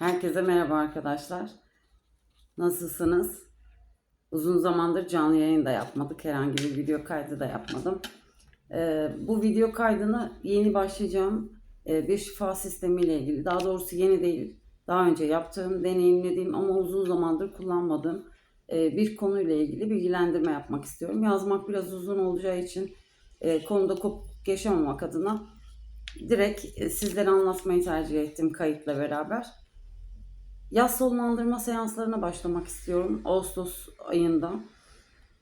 Herkese merhaba arkadaşlar. Nasılsınız? Uzun zamandır canlı yayın da yapmadık. Herhangi bir video kaydı da yapmadım. Ee, bu video kaydını yeni başlayacağım e, bir şifa sistemiyle ilgili. Daha doğrusu yeni değil. Daha önce yaptığım, deneyimlediğim ama uzun zamandır kullanmadığım e, bir konuyla ilgili bilgilendirme yapmak istiyorum. Yazmak biraz uzun olacağı için e, konuda kopuk yaşamamak adına direkt e, sizlere anlatmayı tercih ettim kayıtla beraber. Yaz sonlandırma seanslarına başlamak istiyorum Ağustos ayında.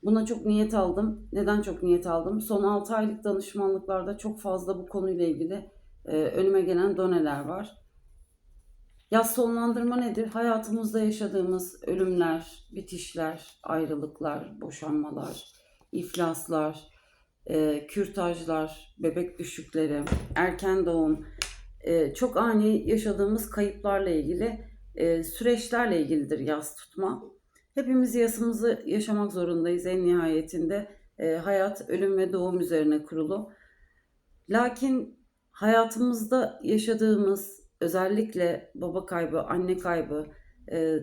Buna çok niyet aldım. Neden çok niyet aldım? Son 6 aylık danışmanlıklarda çok fazla bu konuyla ilgili e, önüme gelen doneler var. Yaz sonlandırma nedir? Hayatımızda yaşadığımız ölümler, bitişler, ayrılıklar, boşanmalar, iflaslar, e, kürtajlar, bebek düşükleri, erken doğum, e, çok ani yaşadığımız kayıplarla ilgili e, süreçlerle ilgilidir yas tutma. Hepimiz yasımızı yaşamak zorundayız en nihayetinde. E, hayat ölüm ve doğum üzerine kurulu. Lakin hayatımızda yaşadığımız özellikle baba kaybı, anne kaybı e,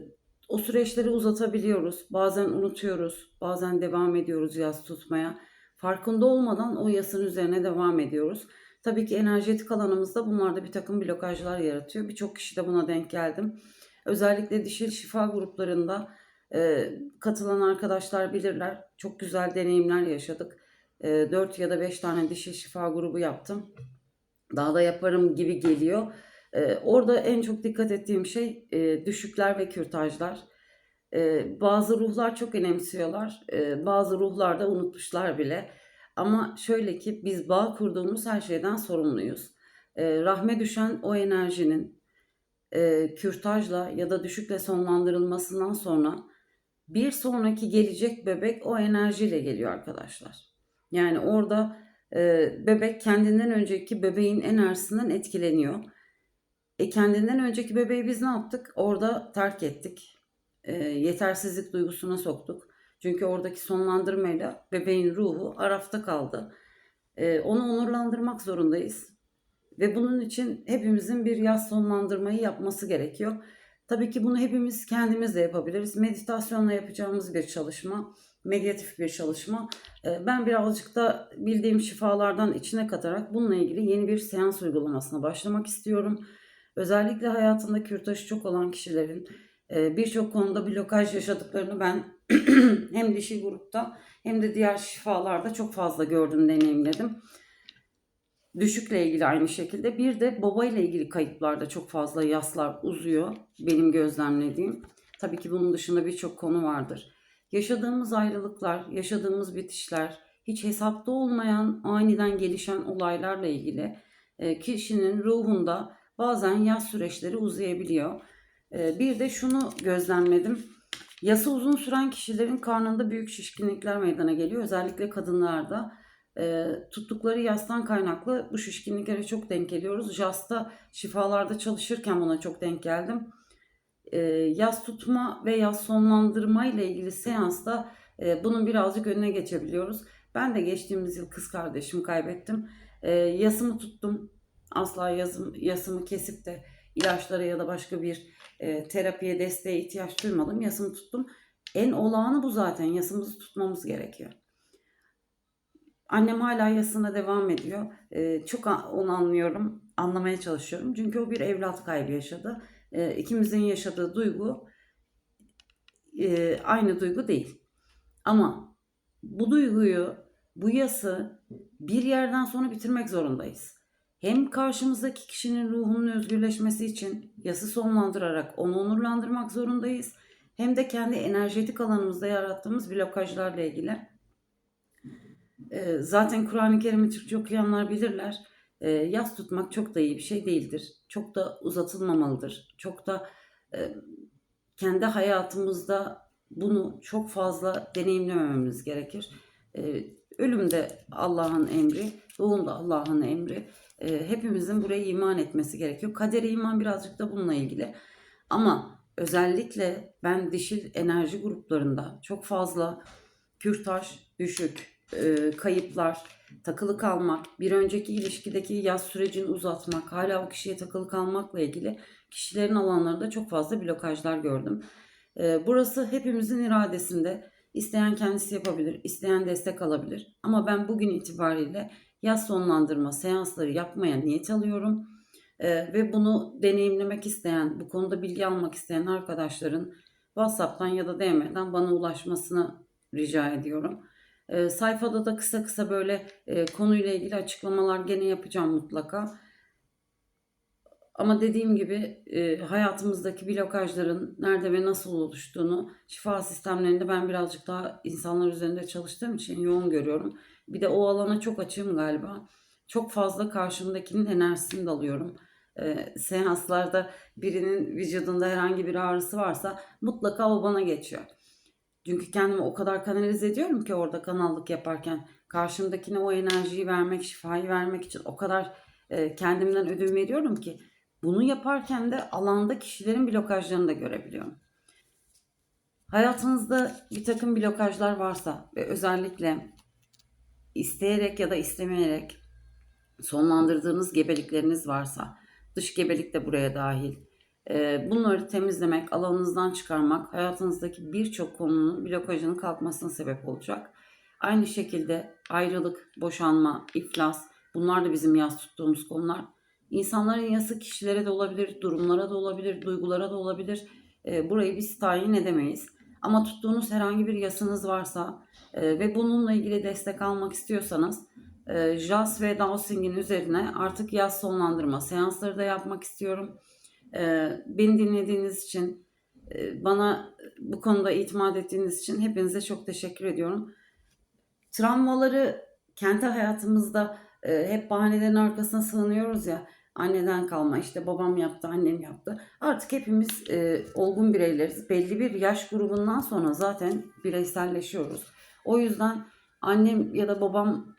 o süreçleri uzatabiliyoruz. Bazen unutuyoruz, bazen devam ediyoruz yas tutmaya. Farkında olmadan o yasın üzerine devam ediyoruz. Tabii ki enerjetik alanımızda bunlarda bir takım blokajlar yaratıyor. Birçok kişi de buna denk geldim. Özellikle dişil şifa gruplarında e, katılan arkadaşlar bilirler. Çok güzel deneyimler yaşadık. E, 4 ya da 5 tane dişil şifa grubu yaptım. Daha da yaparım gibi geliyor. E, orada en çok dikkat ettiğim şey e, düşükler ve kürtajlar. E, bazı ruhlar çok önemsiyorlar. E, bazı ruhlar da unutmuşlar bile. Ama şöyle ki biz bağ kurduğumuz her şeyden sorumluyuz. E, rahme düşen o enerjinin e, kürtajla ya da düşükle sonlandırılmasından sonra bir sonraki gelecek bebek o enerjiyle geliyor arkadaşlar. Yani orada e, bebek kendinden önceki bebeğin enerjisinden etkileniyor. E kendinden önceki bebeği biz ne yaptık? Orada terk ettik. E, yetersizlik duygusuna soktuk. Çünkü oradaki sonlandırmayla bebeğin ruhu arafta kaldı. E, onu onurlandırmak zorundayız. Ve bunun için hepimizin bir yaz sonlandırmayı yapması gerekiyor. Tabii ki bunu hepimiz kendimiz de yapabiliriz. Meditasyonla yapacağımız bir çalışma, medyatif bir çalışma. Ee, Ben birazcık da bildiğim şifalardan içine katarak bununla ilgili yeni bir seans uygulamasına başlamak istiyorum. Özellikle hayatında kürtajı çok olan kişilerin e, birçok konuda blokaj yaşadıklarını ben hem dişi grupta hem de diğer şifalarda çok fazla gördüm, deneyimledim. Düşükle ilgili aynı şekilde. Bir de baba ile ilgili kayıplarda çok fazla yaslar uzuyor. Benim gözlemlediğim. Tabii ki bunun dışında birçok konu vardır. Yaşadığımız ayrılıklar, yaşadığımız bitişler, hiç hesapta olmayan aniden gelişen olaylarla ilgili e, kişinin ruhunda bazen yas süreçleri uzayabiliyor. E, Bir de şunu gözlemledim. Yası uzun süren kişilerin karnında büyük şişkinlikler meydana geliyor. Özellikle kadınlarda e, tuttukları yastan kaynaklı bu şişkinliklere çok denk geliyoruz. Jasta şifalarda çalışırken buna çok denk geldim. E, yas tutma ve yas sonlandırma ile ilgili seansta e, bunun birazcık önüne geçebiliyoruz. Ben de geçtiğimiz yıl kız kardeşimi kaybettim. E, yasımı tuttum. Asla yazım, yasımı kesip de ilaçlara ya da başka bir e, terapiye, desteğe ihtiyaç duymadım. Yasımı tuttum. En olağanı bu zaten. Yasımızı tutmamız gerekiyor. Annem hala yasına devam ediyor. Ee, çok onu anlıyorum, anlamaya çalışıyorum. Çünkü o bir evlat kaybı yaşadı. Ee, ikimizin yaşadığı duygu e, aynı duygu değil. Ama bu duyguyu, bu yası bir yerden sonra bitirmek zorundayız. Hem karşımızdaki kişinin ruhunun özgürleşmesi için yası sonlandırarak onu onurlandırmak zorundayız. Hem de kendi enerjetik alanımızda yarattığımız blokajlarla ilgili. Ee, zaten Kur'an-ı Kerim'i Türkçe okuyanlar bilirler. Ee, yas tutmak çok da iyi bir şey değildir. Çok da uzatılmamalıdır. Çok da e, kendi hayatımızda bunu çok fazla deneyimlemememiz gerekir. Ölüm de Allah'ın emri, doğum da Allah'ın emri. Ee, hepimizin buraya iman etmesi gerekiyor. Kadere iman birazcık da bununla ilgili. Ama özellikle ben dişil enerji gruplarında çok fazla kürtaj, düşük, e, kayıplar, takılı kalmak, bir önceki ilişkideki yaz sürecini uzatmak, hala o kişiye takılı kalmakla ilgili kişilerin alanlarında çok fazla blokajlar gördüm. Ee, burası hepimizin iradesinde. İsteyen kendisi yapabilir, isteyen destek alabilir. Ama ben bugün itibariyle yaz sonlandırma seansları yapmaya niyet alıyorum. Ee, ve bunu deneyimlemek isteyen, bu konuda bilgi almak isteyen arkadaşların WhatsApp'tan ya da DM'den bana ulaşmasını rica ediyorum. Ee, sayfada da kısa kısa böyle e, konuyla ilgili açıklamalar gene yapacağım mutlaka. Ama dediğim gibi e, hayatımızdaki blokajların nerede ve nasıl oluştuğunu şifa sistemlerinde ben birazcık daha insanlar üzerinde çalıştığım için yoğun görüyorum. Bir de o alana çok açığım galiba. Çok fazla karşımdakinin enerjisini de alıyorum. E, seanslarda birinin vücudunda herhangi bir ağrısı varsa mutlaka o bana geçiyor. Çünkü kendimi o kadar kanalize ediyorum ki orada kanallık yaparken karşımdakine o enerjiyi vermek, şifayı vermek için o kadar e, kendimden ödün veriyorum ki bunu yaparken de alanda kişilerin blokajlarını da görebiliyorum. Hayatınızda bir takım blokajlar varsa ve özellikle isteyerek ya da istemeyerek sonlandırdığınız gebelikleriniz varsa, dış gebelik de buraya dahil. Ee, Bunları temizlemek, alanınızdan çıkarmak hayatınızdaki birçok konunun blokajının kalkmasına sebep olacak. Aynı şekilde ayrılık, boşanma, iflas bunlar da bizim yas tuttuğumuz konular. İnsanların yası kişilere de olabilir, durumlara da olabilir, duygulara da olabilir. Ee, Burayı biz tayin edemeyiz. Ama tuttuğunuz herhangi bir yasınız varsa e, ve bununla ilgili destek almak istiyorsanız e, JAS ve Dowsing'in üzerine artık yaz sonlandırma seansları da yapmak istiyorum. E, Beni dinlediğiniz için, e, bana bu konuda itimat ettiğiniz için hepinize çok teşekkür ediyorum. Travmaları kendi hayatımızda e, hep bahanelerin arkasına sığınıyoruz ya. Anneden kalma işte babam yaptı, annem yaptı. Artık hepimiz e, olgun bireyleriz. Belli bir yaş grubundan sonra zaten bireyselleşiyoruz. O yüzden annem ya da babam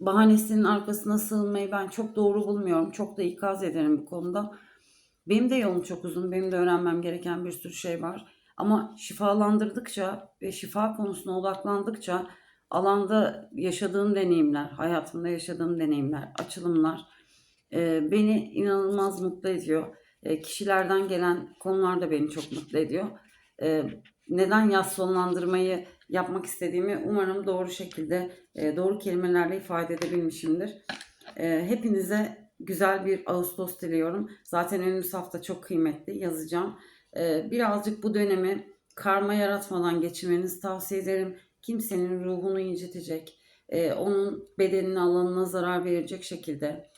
bahanesinin arkasına sığınmayı ben çok doğru bulmuyorum. Çok da ikaz ederim bu konuda. Benim de yolum çok uzun. Benim de öğrenmem gereken bir sürü şey var. Ama şifalandırdıkça ve şifa konusuna odaklandıkça alanda yaşadığım deneyimler, hayatımda yaşadığım deneyimler, açılımlar e, beni inanılmaz mutlu ediyor. E, kişilerden gelen konular da beni çok mutlu ediyor. E, neden yaz sonlandırmayı yapmak istediğimi umarım doğru şekilde, e, doğru kelimelerle ifade edebilmişimdir. E, hepinize güzel bir Ağustos diliyorum. Zaten önümüz hafta çok kıymetli yazacağım. E, birazcık bu dönemi karma yaratmadan geçirmenizi tavsiye ederim. Kimsenin ruhunu incitecek, e, onun bedenine alanına zarar verecek şekilde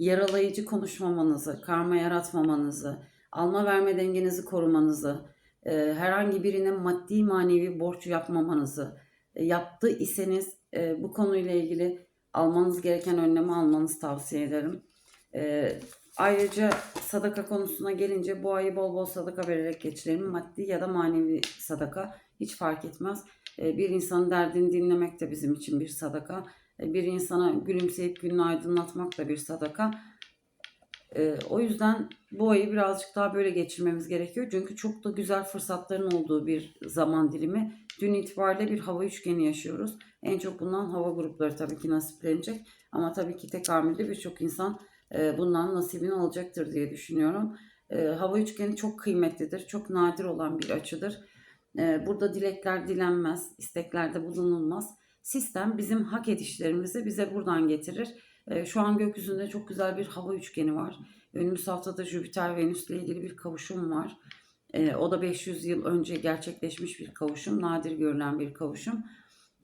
yaralayıcı konuşmamanızı, karma yaratmamanızı, alma verme dengenizi korumanızı, e, herhangi birine maddi manevi borç yapmamanızı, e, yaptı iseniz e, bu konuyla ilgili almanız gereken önlemi almanızı tavsiye ederim. E, ayrıca sadaka konusuna gelince bu ayı bol bol sadaka vererek geçirelim. Maddi ya da manevi sadaka hiç fark etmez. E, bir insanın derdini dinlemek de bizim için bir sadaka. Bir insana gülümseyip gününü aydınlatmak da bir sadaka. E, o yüzden bu ayı birazcık daha böyle geçirmemiz gerekiyor. Çünkü çok da güzel fırsatların olduğu bir zaman dilimi. Dün itibariyle bir hava üçgeni yaşıyoruz. En çok bundan hava grupları tabii ki nasiplenecek. Ama tabii ki tek hamilde birçok insan e, bundan nasibini alacaktır diye düşünüyorum. E, hava üçgeni çok kıymetlidir. Çok nadir olan bir açıdır. E, burada dilekler dilenmez, isteklerde bulunulmaz. Sistem bizim hak edişlerimizi bize buradan getirir. E, şu an gökyüzünde çok güzel bir hava üçgeni var. Önümüz haftada Jüpiter Venüs ile ilgili bir kavuşum var. E, o da 500 yıl önce gerçekleşmiş bir kavuşum, nadir görülen bir kavuşum.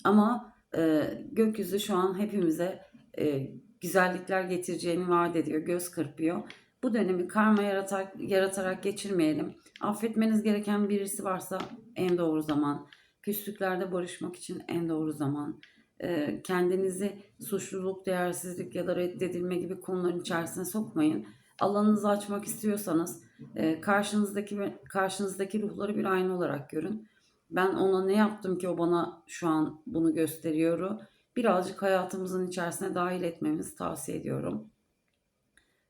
Ama e, gökyüzü şu an hepimize e, güzellikler getireceğini vaat ediyor, göz kırpıyor. Bu dönemi karma yaratarak, yaratarak geçirmeyelim. Affetmeniz gereken birisi varsa en doğru zaman. Küslüklerde barışmak için en doğru zaman. Ee, kendinizi suçluluk, değersizlik ya da reddedilme gibi konuların içerisine sokmayın. Alanınızı açmak istiyorsanız e, karşınızdaki karşınızdaki ruhları bir ayna olarak görün. Ben ona ne yaptım ki o bana şu an bunu gösteriyor. Birazcık hayatımızın içerisine dahil etmemizi tavsiye ediyorum.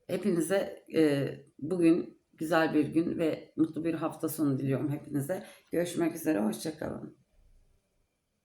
Hepinize e, bugün güzel bir gün ve mutlu bir hafta sonu diliyorum hepinize. Görüşmek üzere, hoşçakalın.